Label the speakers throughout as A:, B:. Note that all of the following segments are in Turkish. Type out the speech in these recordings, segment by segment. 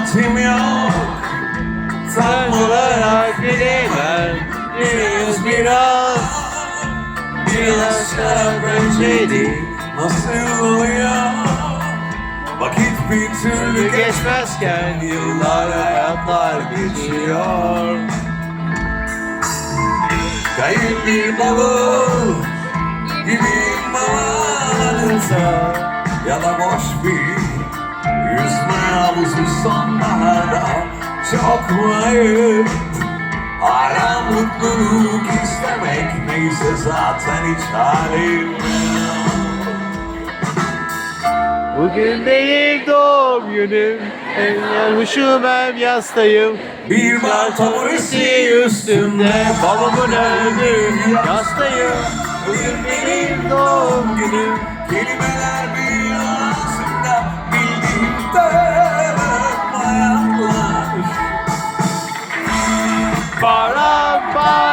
A: Takatim yok. Tam olarak bilemem Biraz. Biraz şarap önceydi Nasıl oluyor? Vakit bir türlü geçmezken Yıllar hayatlar geçiyor. Kayıp bir bavul Gibiyim babanınsa Ya da boş bir Çok mu ayıp Hala mutluluk istemek Neyse zaten hiç halim.
B: Bugün benim doğum günüm. Hem yanmışım hem yastayım.
A: Bir bar taburesi üstümde.
B: Babamın öldü yastayım. Bugün benim doğum günüm.
A: Kelimeler bir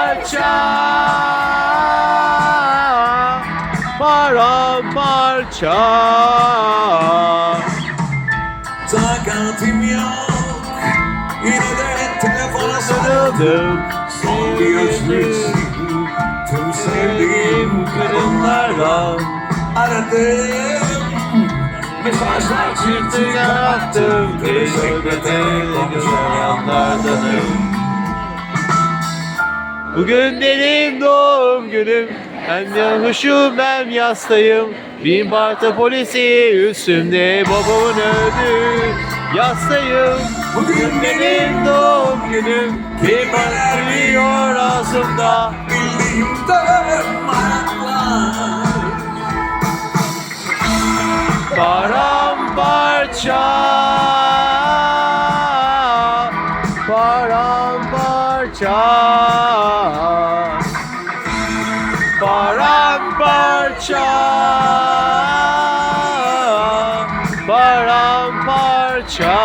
B: Paramparça Paramparça.
A: Takatim yok. Yine de telefona sarıldım. Son bir özlüksün Tüm sevdiğim kadınlarla Aradım. Mesajlar çıktı yarattım Teşekkür ederim güzel yanlardanım
B: Bugün benim doğum günüm. Hem yanmışım hem yastayım. Bin parti polisi üstümde Babamın öldü yastayım. Bugün benim doğum günüm. Bir parlıyor ağzımda.
A: Bildiğimde hayatlar
B: Paramparça Paramparça Paramparça Paramparça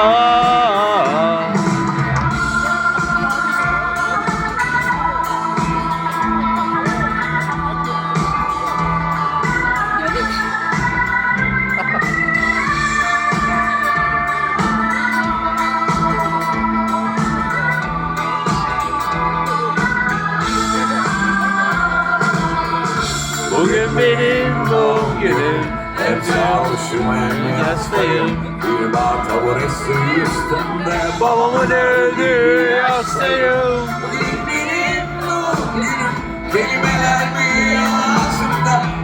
B: benim doğum günüm.
A: Hep çalışım hem
B: Yastayım
A: Bir bar taburesi üstünde.
B: Babamın öldü yastayım
A: Bugün benim doğum günüm. Kelimeler bir ağzımda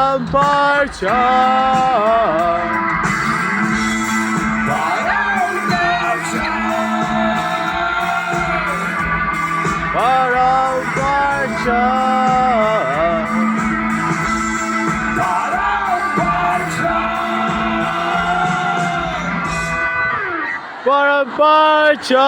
B: Paramparça Paramparça Paramparça